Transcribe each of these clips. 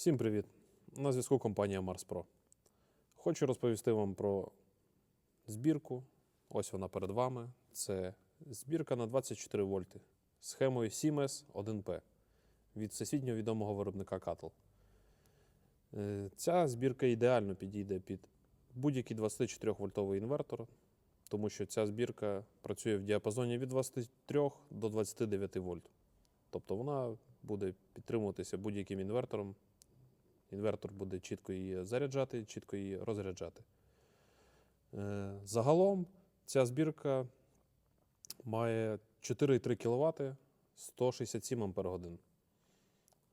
Всім привіт! На зв'язку компанія Mars Pro. Хочу розповісти вам про збірку. Ось вона перед вами. Це збірка на 24 вольти схемою Siemens 1P від всесвітньо відомого виробника Cattle. Е, Ця збірка ідеально підійде під будь-який 24 вольтовий інвертор, тому що ця збірка працює в діапазоні від 23 до 29 вольт. Тобто вона буде підтримуватися будь-яким інвертором. Інвертор буде чітко її заряджати, чітко її розряджати. Е, Загалом ця збірка має 4,3 кВт 167 Ах.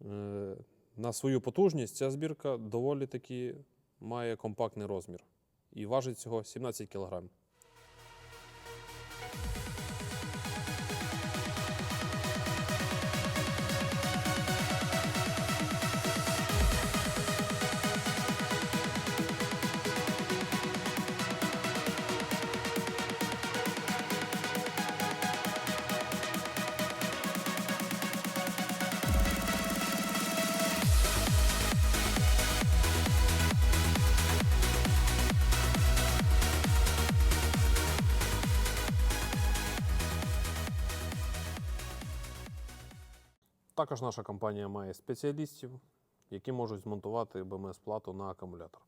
Е, На свою потужність ця збірка доволі таки має компактний розмір і важить всього 17 кг. Також наша компанія має спеціалістів, які можуть змонтувати BMS-плату на акумулятор.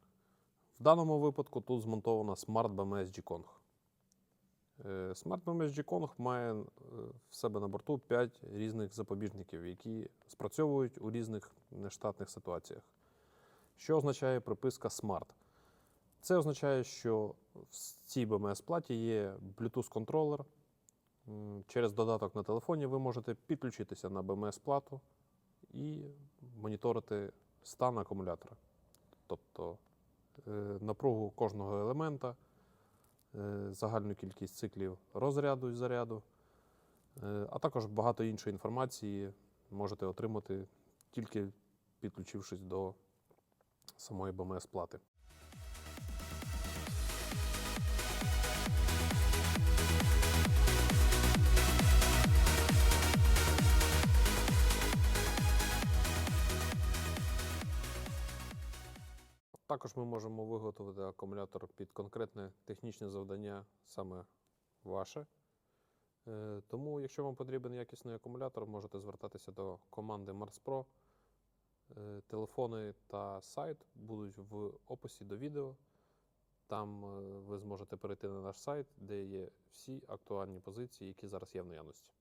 В даному випадку тут змонтована Smart BMS G-Kong. Е, Smart BMS G-Kong має е, в себе на борту 5 різних запобіжників, які спрацьовують у різних нештатних ситуаціях. Що означає приписка Smart? Це означає, що в цій BMS-платі є Bluetooth-контролер, Через додаток на телефоні ви можете підключитися на BMS-плату і моніторити стан акумулятора. Тобто е, напругу кожного елемента, е, загальну кількість циклів розряду і заряду, е, а також багато іншої інформації можете отримати тільки підключившись до самої BMS-плати. Також ми можемо виготовити акумулятор під конкретне технічне завдання, саме ваше. Е, Тому, якщо вам потрібен якісний акумулятор, можете звертатися до команди Mars Pro. Е, Телефони та сайт будуть в описі до відео. Там е, ви зможете перейти на наш сайт, де є всі актуальні позиції, які зараз є в наявності.